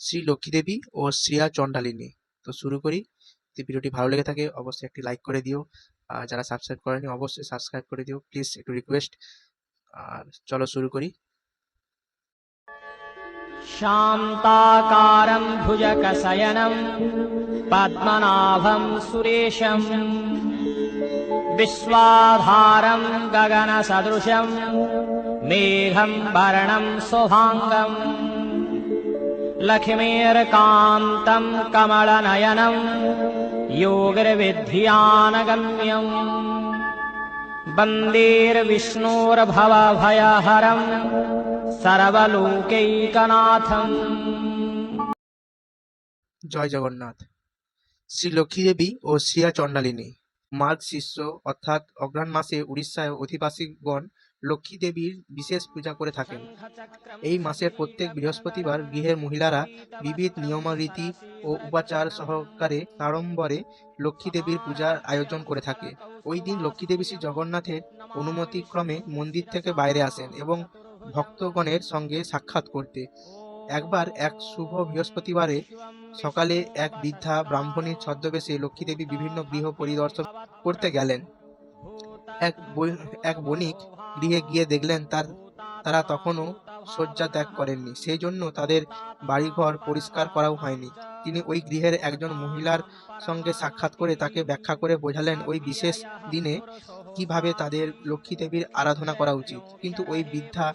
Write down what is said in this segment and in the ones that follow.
শ্রী লক্ষ্মী দেবী ও শ্রেয়া চণ্ডালিনী তো শুরু করি যদি ভিডিওটি ভালো লেগে থাকে অবশ্যই একটি লাইক করে দিও আর যারা সাবস্ক্রাইব করেনি অবশ্যই সাবস্ক্রাইব করে দিও প্লিজ একটু রিকোয়েস্ট আর চলো শুরু করি शान्ताकारं भुजगशयनं पद्मनाभं सुरेशम् विश्वाधारं गगनसदृशं मेघं वर्णं शुभाङ्गम् लक्ष्मीर्कान्तं कमलनयनं योगिर्विद्यानगम्यम् वन्देर्विष्णोर्भवभयहरं सर्वलोकैकनाथम् জয় জগন্নাথ শ্রী লক্ষ্মী দেবী ও শ্রিয়া চণ্ডালিনী মাঘ শিষ্য অর্থাৎ অগ্রহায়ণ মাসে উড়িষ্যায় অধিবাসীগণ লক্ষ্মী দেবীর বিশেষ পূজা করে থাকেন। এই মাসের প্রত্যেক বৃহস্পতিবার গৃহের মহিলারা বিবিধ নিয়মরীতি ও উপাচার সহকারে তাড়ম্বরে লক্ষ্মী দেবীর পূজার আয়োজন করে থাকে। ওই দিন লক্ষ্মী দেবী শ্রী জগন্নাথের অনুমতিক্রমে মন্দির থেকে বাইরে আসেন এবং ভক্তগণের সঙ্গে সাক্ষাৎ করতে। একবার এক শুভ বৃহস্পতিবারে সকালে এক বৃদ্ধা ব্রাহ্মণীর ছদ্মবেশে লক্ষ্মী দেবী বিভিন্ন গৃহ পরিদর্শন করতে গেলেন। এক এক বণিক গৃহে গিয়ে দেখলেন তার, তারা তখনও শয্যা ত্যাগ করেননি। সেই জন্য তাদের বাড়িঘর পরিষ্কার করাও হয়নি। তিনি ওই গৃহের একজন মহিলার সঙ্গে সাক্ষাৎ করে তাকে ব্যাখ্যা করে বোঝালেন ওই বিশেষ দিনে কীভাবে তাদের লক্ষ্মী দেবীর আরাধনা করা উচিত। কিন্তু ওই বৃদ্ধা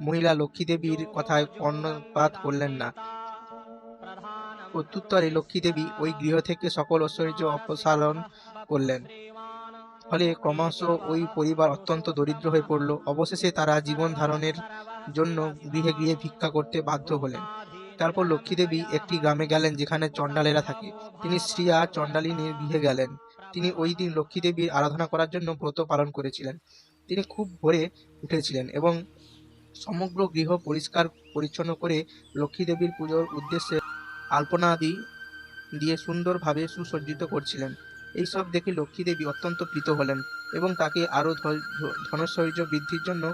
মহিলা লক্ষ্মী দেবীর কথায় কর্ণপাত করলেন না। প্রত্যুত্তরে লক্ষ্মী দেবী ওই গৃহ থেকে সকল ঐশ্বর্য অপসারণ করলেন। ফলে ক্রমশ ওই পরিবার অত্যন্ত দরিদ্র হয়ে পড়ল। অবশেষে তারা জীবন ধারণের জন্য গৃহে গৃহে ভিক্ষা করতে বাধ্য হলেন। তারপর লক্ষ্মী দেবী একটি গ্রামে গেলেন যেখানে চণ্ডালেরা থাকে। তিনি শ্রিয়া চণ্ডালিনীর গৃহে গেলেন। তিনি ওই দিন লক্ষ্মী দেবীর আরাধনা করার জন্য ব্রত পালন করেছিলেন। তিনি খুব ভোরে উঠেছিলেন এবং সমগ্র গৃহ পরিষ্কার পরিচ্ছন্ন করে লক্ষ্মী দেবীর পুজোর উদ্দেশ্যে আলপনা আদি দিয়ে সুন্দরভাবে সুসজ্জিত করছিলেন। এইসব দেখে লক্ষ্মী দেবী অত্যন্ত প্রীত হলেন এবং তাকে আরও ধনশৈর্য বৃদ্ধির জন্য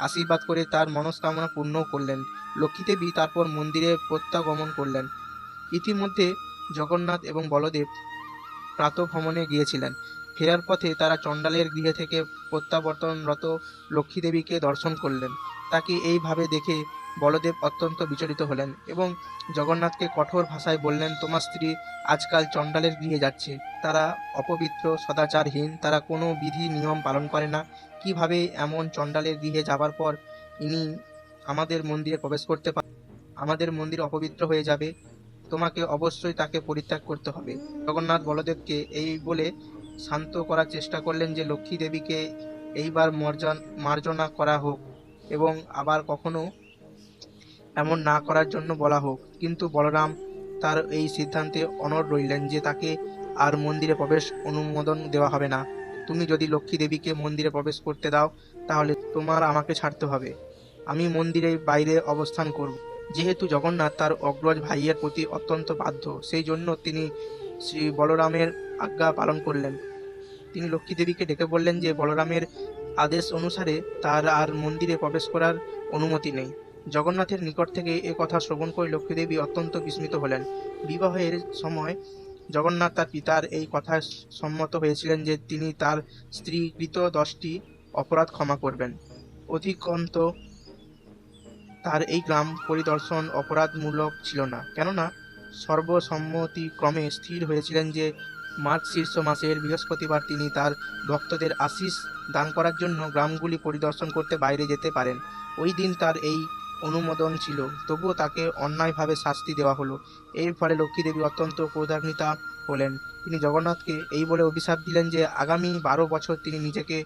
আশীর্বাদ করে তার মনস্কামনা পূর্ণ করলেন। লক্ষ্মী দেবী তারপর মন্দিরে প্রত্যাগমন করলেন। ইতিমধ্যে জগন্নাথ এবং বলদেব প্রাতঃভ্রমণে গিয়েছিলেন। ফেরার পথে তারা চণ্ডালের গৃহে থেকে প্রত্যাবর্তনরত লক্ষ্মী দেবীকে দর্শন করলেন। তাকে এইভাবে দেখে বলদেব অত্যন্ত বিচলিত হলেন এবং জগন্নাথকে কঠোর ভাষায় বললেন, তোমার স্ত্রী আজকাল চণ্ডালের গৃহে যাচ্ছে। তারা অপবিত্র, সদাচারহীন, তারা কোনো বিধি নিয়ম পালন করে না। কীভাবে এমন চণ্ডালের গৃহে যাবার পর ইনি আমাদের মন্দিরে প্রবেশ করতে পার? আমাদের মন্দির অপবিত্র হয়ে যাবে। তোমাকে অবশ্যই তাকে পরিত্যাগ করতে হবে। জগন্নাথ বলদেবকে এই বলে শান্ত করার চেষ্টা করলেন যে লক্ষ্মী দেবীকে এইবার মর্জন, মার্জনা করা হোক এবং আবার কখনো এমন না করার জন্য বলা হোক। কিন্তু বলরাম তার এই সিদ্ধান্তে অনড় রইলেন যে তাকে আর মন্দিরে প্রবেশ অনুমোদন দেওয়া হবে না। তুমি যদি লক্ষ্মী দেবীকে মন্দিরে প্রবেশ করতে দাও, তাহলে তোমার আমাকে ছাড়তে হবে। আমি মন্দিরের বাইরে অবস্থান করব। যেহেতু জগন্নাথ তার অগ্রজ ভাইয়ের প্রতি অত্যন্ত বাধ্য, সেই জন্য তিনি শ্রী বলরামের আজ্ঞা পালন করলেন। তিনি লক্ষ্মী দেবীকে ডেকে বললেন যে, বলরামের আদেশ অনুসারে তার আর মন্দিরে প্রবেশ করার অনুমতি নেই। জগন্নাথের নিকট থেকে এ কথা শ্রবণ করে লক্ষ্মীদেবী অত্যন্ত বিস্মিত হলেন। বিবাহের সময় জগন্নাথ তার পিতার এই কথায় সম্মত হয়েছিলেন যে, তিনি তার স্ত্রীকৃত দশটি অপরাধ ক্ষমা করবেন। অধিকন্ত তার এই গ্রাম পরিদর্শন অপরাধমূলক ছিল না। কেননা, সর্বসম্মতিক্রমে স্থির হয়েছিলেন যে মার্চ শীর্ষ মাসের বৃহস্পতিবার তিনি তার ভক্তদের আশিস দান করার জন্য গ্রামগুলি পরিদর্শন করতে বাইরে যেতে পারেন। ওই দিন তার এই অনুমোদন ছিল। তবুও তাকে অন্যায়ভাবে শাস্তি দেওয়া হলো। এর ফলে লক্ষ্মী দেবী অত্যন্ত ক্রোধান্বিতা হলেন। তিনি জগন্নাথকে এই বলে অভিশাপ দিলেন যে আগামী বারো বছর তিনি নিজেকে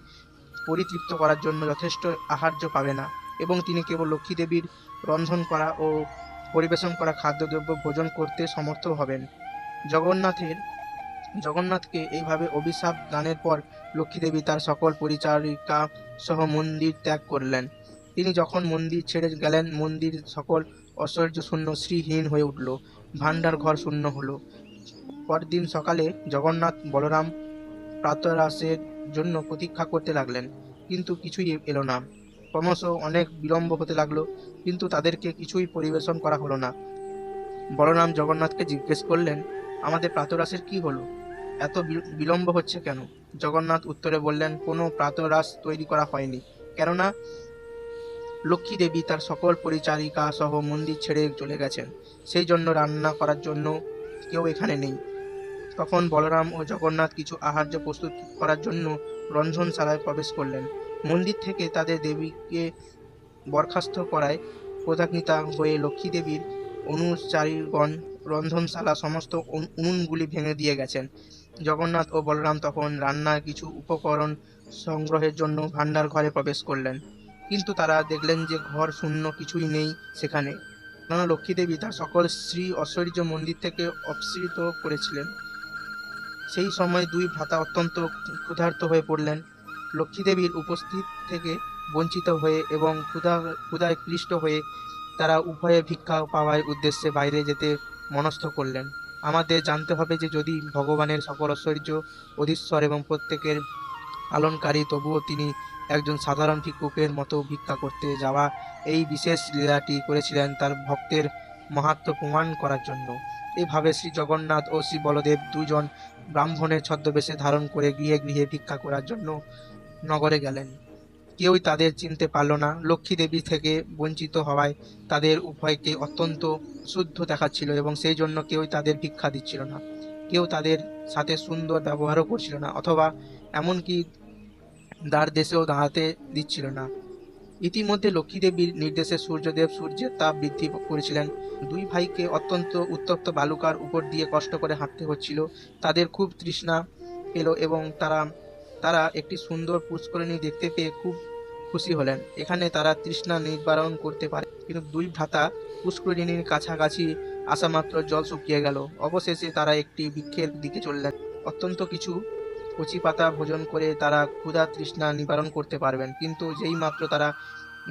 পরিতৃপ্ত করার জন্য যথেষ্ট আহার্য পাবে না এবং তিনি কেবল লক্ষ্মী দেবীর রন্ধন করা ও পরিবেশন করা খাদ্যদ্রব্য ভোজন করতে সমর্থ হবেন। জগন্নাথের জগন্নাথকে এইভাবে অভিশাপ দানের পর লক্ষ্মী দেবী তার সকল পরিচারিকা সহ মন্দির ত্যাগ করলেন। তিনি যখন মন্দির ছেড়ে গেলেন, মন্দির সকল ঐশ্বর্য শূন্য শ্রীহীন হয়ে উঠল। ভাণ্ডার ঘর শূন্য হলো। পরদিন সকালে জগন্নাথ বলরাম প্রাতরাসের জন্য প্রতীক্ষা করতে লাগলেন, কিন্তু কিছুই এলো না। ক্রমশ অনেক বিলম্ব হতে লাগল, কিন্তু তাদেরকে কিছুই পরিবেশন করা হলো না। বলরাম জগন্নাথকে জিজ্ঞেস করলেন আমাদের প্রাতরাশের কি হলো? এত বিলম্ব হচ্ছে কেন? জগন্নাথ উত্তরে বললেন, কোনো প্রাতরাশ তৈরি করা হয়নি। কেননা, লক্ষ্মী দেবী তার সকল পরিচারিকা সহ মন্দির ছেড়ে চলে গেছেন। সেই জন্য রান্না করার জন্য কেউ এখানে নেই। তখন বলরাম ও জগন্নাথ কিছু আহার্য প্রস্তুত করার জন্য রন্ধনশালায় প্রবেশ করলেন। মন্দির থেকে তাদের দেবীকে বরখাস্ত করায় প্রধাজ্ঞিতা হয়ে লক্ষ্মী দেবীর অনুচারীগণ রন্ধনশালা সমস্ত উন- উনুনগুলি ভেঙে দিয়ে গেছেন। জগন্নাথ ও বলরাম তখন রান্নার কিছু উপকরণ সংগ্রহের জন্য ভান্ডার ঘরে প্রবেশ করলেন। কিন্তু তারা দেখলেন যে ঘর শূন্য, কিছুই নেই সেখানে। কেননা লক্ষ্মী দেবী তার সকল শ্রী ঐশ্বর্য মন্দির থেকে অপসৃত করেছিলেন। সেই সময় দুই ভ্রাতা অত্যন্ত ক্ষুধার্ত হয়ে পড়লেন। লক্ষ্মী দেবীর উপস্থিত থেকে বঞ্চিত হয়ে এবং ক্ষুধা ক্ষুধায় ক্লিষ্ট হয়ে তারা উভয়ে ভিক্ষা পাওয়ার উদ্দেশ্যে বাইরে যেতে মনস্থ করলেন। আমাদের জানতে হবে যে যদি ভগবানের সকল ঐশ্বর্য অধীশ্বর এবং প্রত্যেকের পালনকারী, তবুও তিনি একজন সাধারণ ভিক্ষুকের মতো ভিক্ষা করতে যাওয়া এই বিশেষ লীলাটি করেছিলেন তার ভক্তের মাহাত্ম প্রমাণ করার জন্য। এইভাবে শ্রী জগন্নাথ ও শ্রী বলদেব দুজন ব্রাহ্মণের ছদ্মবেশে ধারণ করে গৃহে গৃহে ভিক্ষা করার জন্য নগরে গেলেন। কেউই তাদের চিনতে পারল না। লক্ষ্মী দেবী থেকে বঞ্চিত হওয়ায় তাদের উভয়কে অত্যন্ত শুদ্ধ দেখাচ্ছিল এবং সেই জন্য কেউই তাদের ভিক্ষা দিচ্ছিল না। কেউ তাদের সাথে সুন্দর ব্যবহারও করছিল না অথবা এমনকি দ্বার দেশেও দাঁড়াতে দিচ্ছিল না। ইতিমধ্যে লক্ষ্মী দেবীর নির্দেশে সূর্যদেব সূর্যের তাপ বৃদ্ধি করেছিলেন। দুই ভাইকে অত্যন্ত উত্তপ্ত বালুকার উপর দিয়ে কষ্ট করে হাঁটতে হচ্ছিল। তাদের খুব তৃষ্ণা পেল এবং তারা তারা একটি সুন্দর পুষ্করিণী দেখতে পেয়ে খুব খুশি হলেন। এখানে তারা তৃষ্ণা নিবারণ করতে পারে। কিন্তু দুই ভ্রাতা পুষ্করিণীর কাছাকাছি আসা মাত্র জল শুকিয়ে গেল। অবশেষে তারা একটি বৃক্ষের দিকে চললেন। অত্যন্ত কিছু কচি পাতা ভোজন করে তারা ক্ষুধা তৃষ্ণা নিবারণ করতে পারবেন। কিন্তু যেই মাত্র তারা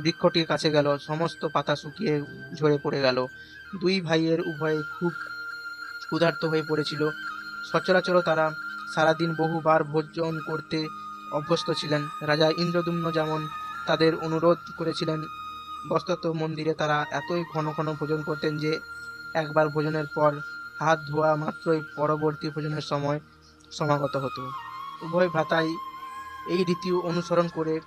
বৃক্ষটির কাছে গেল, সমস্ত পাতা শুকিয়ে ঝরে পড়ে গেল। দুই ভাইয়ের উভয়ে খুব ক্ষুধার্ত হয়ে পড়েছিল। সচরাচর তারা সারাদিন বহুবার ভোজন করতে অভ্যস্ত ছিলেন। রাজা ইন্দ্রদুম্ন যেমন তাদের অনুরোধ করেছিলেন বস্তত মন্দিরে তারা এতই ঘন ঘন ভোজন করতেন যে একবার ভোজনের পর হাত ধোয়া মাত্রই পরবর্তী ভোজনের সময় সমাগত হতো। উভয় ভ্রাতাই এই রীতি অনুসরণ করে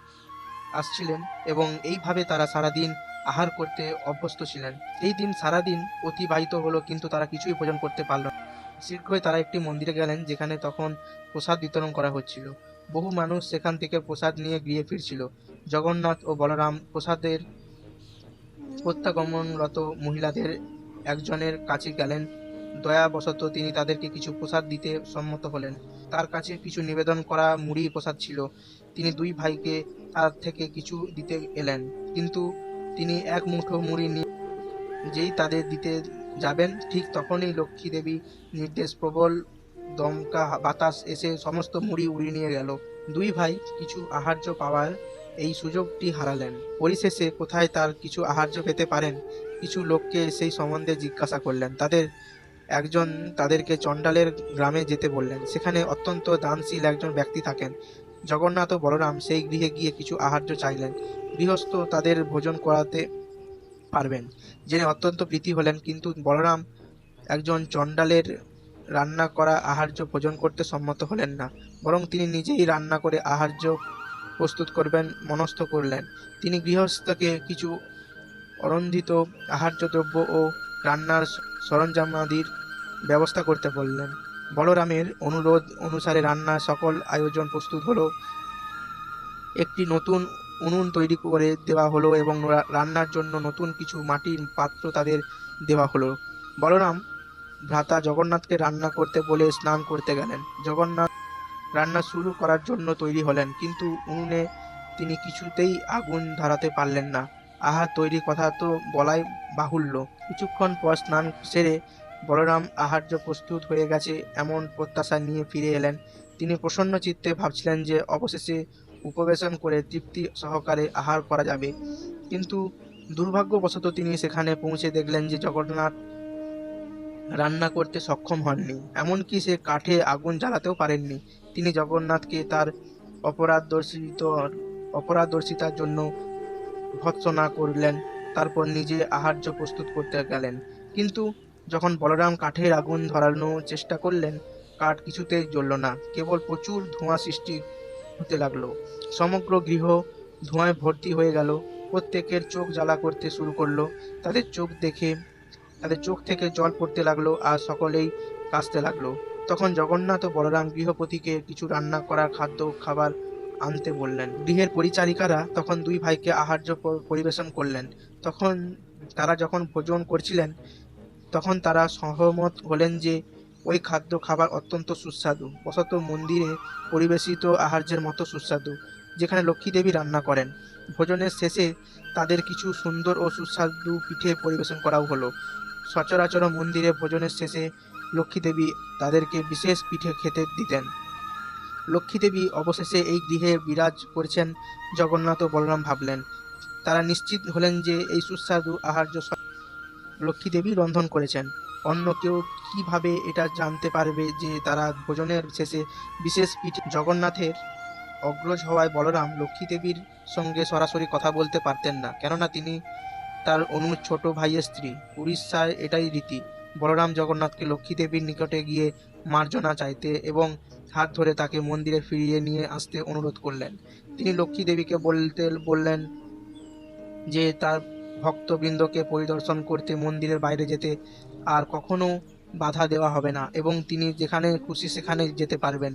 আসছিলেন এবং এইভাবে তারা সারাদিন আহার করতে অভ্যস্ত ছিলেন। এই দিন সারাদিন অতিবাহিত হলো, কিন্তু তারা কিছুই ভোজন করতে পারল না। শীঘ্রই তারা একটি মন্দিরে গেলেন, যেখানে তখন প্রসাদ বিতরণ করা হচ্ছিল। বহু মানুষ সেখান থেকে প্রসাদ নিয়ে গৃহে ফিরছিল। জগন্নাথ ও বলরাম প্রসাদের প্রত্যাগমনরত মহিলাদের একজনের কাছে গেলেন। দয়াবশত তিনি তাদেরকে কিছু প্রসাদ দিতে সম্মত হলেন। তার কাছে কিছু নিবেদন করা মুড়ি প্রসাদ ছিল। তিনি দুই ভাইকে তার থেকে কিছু দিতে এলেন। কিন্তু তিনি এক মুঠো মুড়ি নিয়ে যেই তাদের দিতে যাবেন, ঠিক তখনই লক্ষ্মী দেবী নির্দেশ, প্রবল দমকা বাতাস এসে সমস্ত মুড়ি উড়িয়ে নিয়ে গেল। দুই ভাই কিছু আহার্য পাওয়ার এই সুযোগটি হারালেন। পরিশেষে কোথায় তার কিছু আহার্য পেতে পারেন? কিছু লোককে সেই সম্বন্ধে জিজ্ঞাসা করলেন। তাদের একজন তাদেরকে চণ্ডালের গ্রামে যেতে বললেন। সেখানে অত্যন্ত দানশীল একজন ব্যক্তি থাকেন। জগন্নাথ ও বলরাম সেই গৃহে গিয়ে কিছু আহার্য চাইলেন। গৃহস্থ তাদের ভোজন করাতে পারবেন। জেনে অত্যন্ত প্রীতি হলেন, কিন্তু বলরাম একজন চণ্ডালের রান্না করা আহার্য ভোজন করতে সম্মত হলেন না, বরং তিনি নিজেই রান্না করে আহার্য প্রস্তুত করবেন, মনস্থ করলেন। তিনি গৃহস্থকে কিছু অরন্ধিত আহার্য দ্রব্য ও রান্নার সরঞ্জামাদির ব্যবস্থা করতে বললেন। বলরামের অনুরোধ অনুসারে রান্নার সকল আয়োজন প্রস্তুত হলো। একটি নতুন উনুন তৈরি করে দেওয়া হলো এবং রান্নার জন্য নতুন কিছু মাটির পাত্র তাদের দেওয়া হলো। বলরাম ভ্রাতা জগন্নাথকে রান্না করতে বলে স্নান করতে গেলেন। জগন্নাথ রান্না শুরু করার জন্য তৈরি হলেন, কিন্তু উনুনে তিনি কিছুতেই আগুন ধরাতে পারলেন না। আহার তৈরি কথা তো বলাই বাহুল্য। কিছুক্ষণ পর স্নান সেরে বলরাম আহার্য প্রস্তুত হয়ে গেছে, এমন প্রত্যাশা নিয়ে ফিরে এলেন। তিনি প্রসন্ন চিত্তে ভাবছিলেন যে, অবশেষে উপবেশন করে তৃপ্তি সহকারে আহার করা যাবে। কিন্তু দুর্ভাগ্যবশত তিনি সেখানে পৌঁছে দেখলেন যে জগন্নাথ রান্না করতে সক্ষম হননি। এমনকি সে কাঠে আগুন জ্বালাতেও পারেননি। তিনি জগন্নাথকে তার অপরাধদর্শিত, অপরাধদর্শিতার জন্য ভৎসনা করলেন, তারপর নিজে আহার্য প্রস্তুত করতে গেলেন। কিন্তু যখন বলরাম কাঠের আগুন ধরানোর চেষ্টা করলেন, কাঠ কিছুতেই জ্বলল না। কেবল প্রচুর ধোঁয়া সৃষ্টি হতে লাগল। সমগ্র গৃহ ধোঁয়ায় ভর্তি হয়ে গেল। প্রত্যেকের চোখ জ্বালা করতে শুরু করল। তাদের চোখ দেখে, তাদের চোখ থেকে জল পড়তে লাগল আর সকলেই কাঁচতে লাগল। তখন জগন্নাথ ও বলরাম গৃহপতিকে কিছু রান্না করার খাদ্য খাবার আনতে বললেন। গৃহের পরিচারিকারা তখন দুই ভাইকে আহার্য পরিবেশন করলেন। তখন তারা যখন ভোজন করছিলেন, তখন তারা সহমত হলেন যে ওই খাদ্য খাবার অত্যন্ত সুস্বাদু। বসত মন্দিরে পরিবেশিত আহার্যের মতো সুস্বাদু, যেখানে লক্ষ্মী দেবী রান্না করেন। ভোজনের শেষে তাদের কিছু সুন্দর ও সুস্বাদু পিঠে পরিবেশন করাও হলো। সচরাচর মন্দিরে ভোজনের শেষে লক্ষ্মী দেবী তাদেরকে বিশেষ পিঠে খেতে দিতেন। লক্ষ্মী দেবী অবশেষে এই গৃহে বিরাজ করছেন জগন্নাথ ও বলরাম ভাবলেন। তারা নিশ্চিত হলেন যে এই সুস্বাদু আহার্য লক্ষ্মী দেবী রন্ধন করেছেন। অন্য কেউ কীভাবে এটা জানতে পারবে যে তারা ভোজনের শেষে বিশেষ পিঠে জগন্নাথের অগ্রজ হওয়ায় বলরাম লক্ষ্মী দেবীর সঙ্গে সরাসরি কথা বলতে পারতেন না। কেননা তিনি তার অনু ছোট ভাইয়ের স্ত্রী। উড়িষ্যায় এটাই রীতি। বলরাম জগন্নাথকে লক্ষ্মী দেবীর নিকটে গিয়ে মার্জনা চাইতে এবং হাত ধরে তাকে মন্দিরে ফিরিয়ে নিয়ে আসতে অনুরোধ করলেন। তিনি লক্ষ্মী দেবীকে বলতে বললেন যে তার ভক্তবৃন্দকে পরিদর্শন করতে মন্দিরের বাইরে যেতে আর কখনো বাধা দেওয়া হবে না এবং তিনি যেখানে খুশি সেখানে যেতে পারবেন।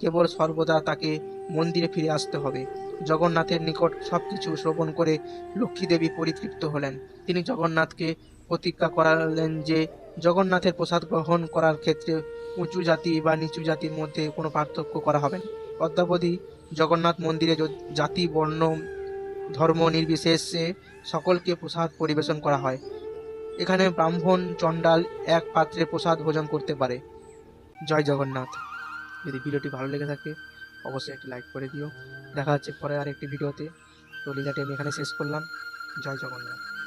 কেবল সর্বদা তাকে মন্দিরে ফিরে আসতে হবে। জগন্নাথের নিকট সব কিছু শ্রবণ করে লক্ষ্মী দেবী পরিতৃপ্ত হলেন। তিনি জগন্নাথকে প্রতিজ্ঞা করালেন যে, জগন্নাথের প্রসাদ গ্রহণ করার ক্ষেত্রে উঁচু জাতি বা নিচু জাতির মধ্যে কোনো পার্থক্য করা হবে না। অদ্যাবধি জগন্নাথ মন্দিরে জাতি, বর্ণ, ধর্ম নির্বিশেষে সকলকে প্রসাদ পরিবেশন করা হয়। এখানে ব্রাহ্মণ, চণ্ডাল এক পাত্রে প্রসাদ ভোজন করতে পারে। জয় জগন্নাথ। যদি ভিডিওটি ভালো লেগে থাকে, অবশ্যই একটি লাইক করে দিও। দেখা যাচ্ছে পরে আর একটি ভিডিওতে। তো লীলাটি আমি এখানে শেষ করলাম। জয় জগন্নাথ।